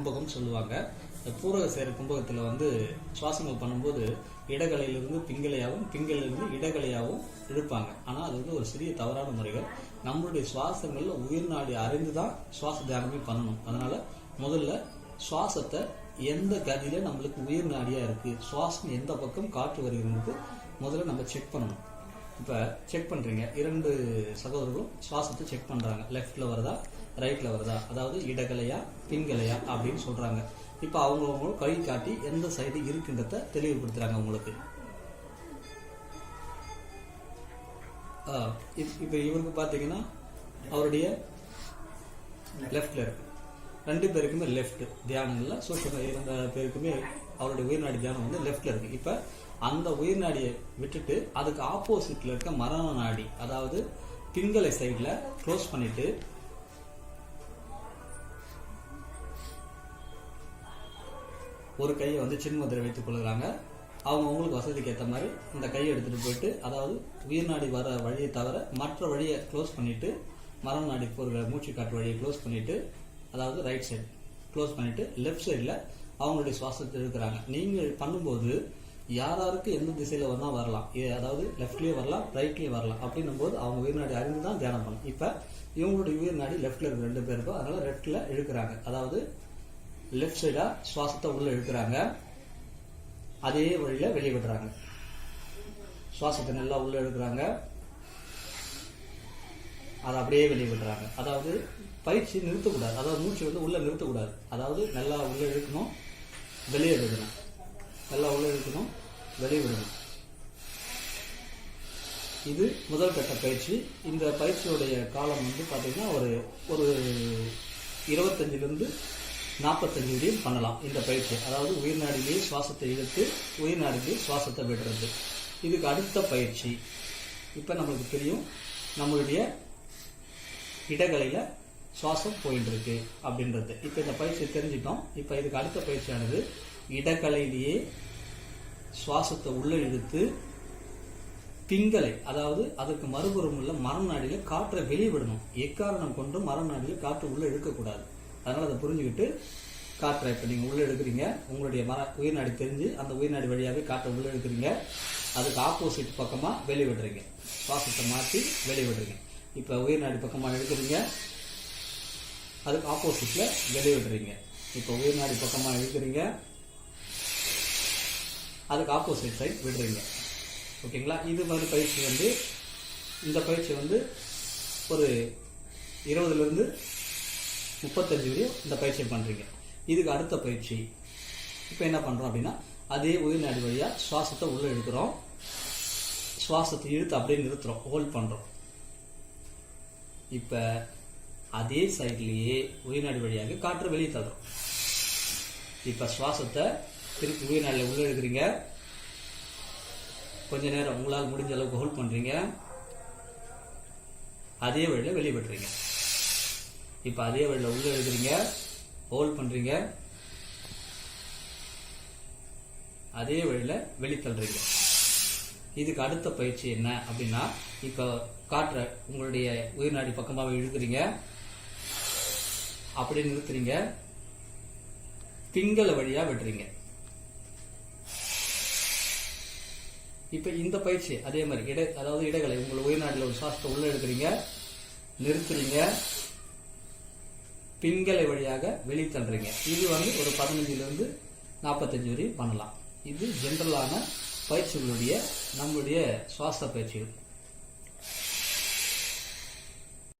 கும்பகம் சொல்லுவாங்க. இந்த பூரக சேர கும்பகத்தில் வந்து சுவாசங்கள் பண்ணும்போது இடகலையிலிருந்து பிங்கலையாகவும் பிங்கலையிலிருந்து இடகலையாகவும் இழுப்பாங்க ஆனால் அது வந்து ஒரு சிறிய தவறான முறைகள். நம்மளுடைய சுவாசங்கள்ல உயிர் நாடி அறிந்து தான் சுவாச தியானமே பண்ணணும். அதனால முதல்ல சுவாசத்தை எந்த கதியில நம்மளுக்கு உயிர் நாடியா இருக்கு சுவாசம் எந்த பக்கம் காற்று வருகிறது முதல்ல நம்ம செக் பண்ணணும். இப்போ செக் பண்ணுறீங்க இரண்டு சகோதரர்களும் சுவாசத்தை செக் பண்ணுறாங்க லெஃப்டில் வருதா? ரைட்டில் வருதா? அதாவது இடகலையா பின்கலையா அப்படின்னு சொல்கிறாங்க இப்போ அவங்க கை காட்டி எந்த சைடு இருக்குன்றத தெளிவுபடுத்துகிறாங்க உங்களுக்கு. இப்- இப்போ இவருக்கு பார்த்தீங்கன்னா அவருடைய லெஃப்டில் இருக்கு. ரெண்டு பேருக்குமே லெஃப்ட் தியானங்கள்ல சூட்சம இருந்த பேருக்குமே அவருடைய உயிர்நாடி தியானம் வந்து லெஃப்ட்ல இருக்கு. இப்ப அந்த உயிர்நாடியை விட்டுட்டு அதுக்கு ஆப்போசிட்ல இருக்க மரண நாடி அதாவது பிங்களை சைடில் க்ளோஸ் பண்ணிட்டு ஒரு கையை வந்து சின்மதுரை வைத்துக் கொள்கிறாங்க. அவங்க அவங்களுக்கு வசதிக்கு ஏற்ற மாதிரி இந்த கையை எடுத்துட்டு போயிட்டு அதாவது உயிர்நாடி வர வழியை தவிர மற்ற வழியை க்ளோஸ் பண்ணிட்டு மரம் நாடி போகிற மூச்சு காட்டு வழியை க்ளோஸ் பண்ணிட்டு அதாவது ரைட் சைடு க்ளோஸ் பண்ணிட்டு லெஃப்ட் சைடில் அவங்களுடைய சுவாசத்தை இழுக்கிறாங்க நீங்கள் பண்ணும்போது யாராருக்கு எந்த திசையில வந்தால் வரலாம். அதாவது லெஃப்ட்லேயே வரலாம் ரைட்லயே வரலாம். அப்படின்னும் போது அவங்க உயிர்நாடி அறிந்து தான் தியானம் பண்ணும் இப்ப இவங்களுடைய உயிர்நாடி லெஃப்ட்ல இருக்க ரெண்டு பேருக்கும் அதனால லெஃப்ட்ல இழுக்கிறாங்க. அதாவது லெஃப்ட் சைடா சுவாசத்தை உள்ள இழுக்கிறாங்க. அதே வழியில வெளியே விடுறாங்க. சுவாசத்தை நல்லா உள்ள இழுக்கிறாங்க. அதை அப்படியே வெளியே விடுறாங்க அதாவது பயிற்சி நிறுத்தக்கூடாது. அதாவது மூச்சு வந்து உள்ள நிறுத்தக்கூடாது. அதாவது நல்லா உள்ள இழுக்கணும் வெளியே விடணும். நல்லா உள்ள இழுக்கணும் வெளியே விடணும். இது முதல் கட்ட பயிற்சி. இந்த பயிற்சியுடைய காலம் வந்து பார்த்தீங்கன்னா ஒரு ஒரு இருபத்தஞ்சிலிருந்து நாற்பத்தஞ்சு வரையும் பண்ணலாம் இந்த பயிற்சி. அதாவது உயிர்நாடிலேயே சுவாசத்தை இழுத்து உயிர்நாடிலேயே சுவாசத்தை விடுறது. இதுக்கு அடுத்த பயிற்சி. இப்போ நம்மளுக்கு தெரியும் நம்மளுடைய இடகலையில சுவாசம் போயிட்டு இருக்கு அப்படின்றது. இப்போ இந்த பயிற்சி தெரிஞ்சிட்டோம். இப்போ இதுக்கு அடுத்த பயிற்சியானது இடக்கலையிலேயே சுவாசத்தை உள்ள இழுத்து திங்களை அதாவது அதற்கு மறுபுறம் உள்ள மரம் நாடியில் காற்றை வெளியே விடணும். எக்காரணம் கொண்டு மரம் நாடியில் காற்று உள்ள இழுக்கக்கூடாது. அதனால அதை புரிஞ்சுக்கிட்டு காற்றை இப்போ நீங்க உள்ள எடுக்கிறீங்க உங்களுடைய மர உயிர்நாடி தெரிஞ்சு அந்த உயிர்நாடி வழியாகவே காற்றை உள்ள எடுக்கிறீங்க அதுக்கு ஆப்போசிட் பக்கமா வெளியே விடுறீங்க. சுவாசத்தை மாற்றி வெளியே இப்போ உயிர்நாடி பக்கமாக எடுக்கிறீங்க அதுக்கு ஆப்போசிட்டில் வெளியே விடுறீங்க. இப்போ உயிர்நாடி பக்கமாக இழுக்கிறீங்க. அதுக்கு ஆப்போசிட் சைட் விடுறீங்க. ஓகேங்களா? இது மாதிரி பயிற்சி வந்து இந்த பயிற்சி வந்து ஒரு இருபதுலேருந்து முப்பத்தஞ்சு வரையும் இந்த பயிற்சியை பண்ணுறீங்க இதுக்கு அடுத்த பயிற்சி. இப்போ என்ன பண்ணுறோம் அப்படின்னா அதே உயிர்நாடி வழியாக சுவாசத்தை உள்ளே எடுக்கிறோம் சுவாசத்தை இழுத்து அப்படியே நிறுத்துகிறோம் ஹோல்ட் பண்ணுறோம் இப்ப அதே சைட்லயே உயிர்நாடி வழியாக காற்று வெளியே தள்ளுறோம் இப்ப சுவாசத்தை திருப்பி உயிர்நாடில உள்ள எடுக்கிறீங்க. கொஞ்ச நேரம் உங்களால் முடிஞ்ச அளவுக்கு ஹோல்ட் பண்றீங்க. அதே வழியில வெளியே விடுறீங்க இப்ப அதே வழியில உள்ள எடுக்கிறீங்க. ஹோல்ட் பண்றீங்க. அதே வழியில வெளித்தள்ளுறீங்க. இதுக்கு அடுத்த பயிற்சி என்ன அப்படின்னா இப்ப காற்றை உங்களுடைய உயிர்நாடி பக்கமாக இழுக்கிறீங்க. அப்படியே நிறுத்துறீங்க. பிங்கல வழியா விடுறீங்க இப்ப இந்த பயிற்சி அதே மாதிரி இட அதாவது இடைகளை உங்களை உயிர்நாட்டில் ஒரு சுவாசத்தை உள்ள எடுக்கிறீங்க நிறுத்துறீங்க. பின்களை வழியாக வெளித்தள்ளுறீங்க இது வந்து ஒரு பதினஞ்சுல இருந்து நாற்பத்தஞ்சு வரையும் பண்ணலாம். இது ஜென்ரலான பயிற்சிகளுடைய நம்மளுடைய சுவாச பயிற்சிகள்.